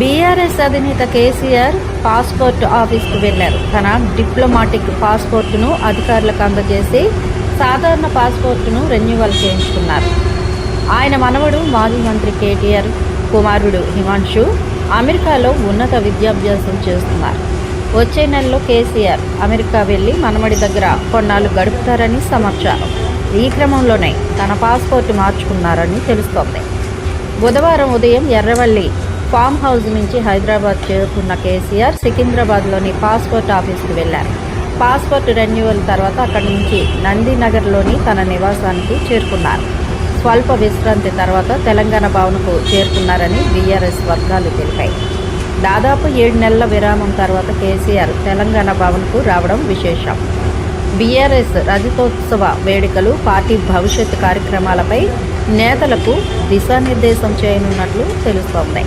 BRS అధినేత KCR passport ఆఫీస్కు వెళ్ళారు తన డిప్లొమాటిక్ పాస్పోర్టును అధికారులకు అందజేసి సాధారణ పాస్పోర్టును రెన్యువల్ చేయించుకున్నారు. ఆయన మనవడు మాజీ మంత్రి కేటీఆర్ కుమారుడు హిమాంశు అమెరికాలో ఉన్నత విద్యాభ్యాసం చేస్తున్నారు. వచ్చే నెలలో కేసీఆర్ అమెరికా వెళ్ళి మనవడి దగ్గర కొన్నాళ్ళు గడుపుతారని సమాచారం. ఈ క్రమంలోనే తన పాస్పోర్ట్ మార్చుకున్నారని తెలుస్తోంది. బుధవారం ఉదయం ఎర్రవల్లి ఫామ్ హౌస్ నుంచి హైదరాబాద్ చేరుకున్న కేసీఆర్ సికింద్రాబాద్లోని పాస్పోర్ట్ ఆఫీస్కి వెళ్ళారు పాస్పోర్ట్ రెన్యువల్ తర్వాత అక్కడి నుంచి నందినగర్లోని తన నివాసానికి చేరుకున్నారు. స్వల్ప విశ్రాంతి తర్వాత తెలంగాణ భవన్కు చేరుకున్నారని బీఆర్ఎస్ వర్గాలు తెలిపాయి. దాదాపు ఏడు నెలల విరామం తర్వాత కేసీఆర్ తెలంగాణ భవన్కు రావడం విశేషం. బీఆర్ఎస్ రజతోత్సవ వేడుకలు పార్టీ భవిష్యత్ కార్యక్రమాలపై నేతలకు దిశానిర్దేశం చేయనున్నట్లు తెలుస్తోంది.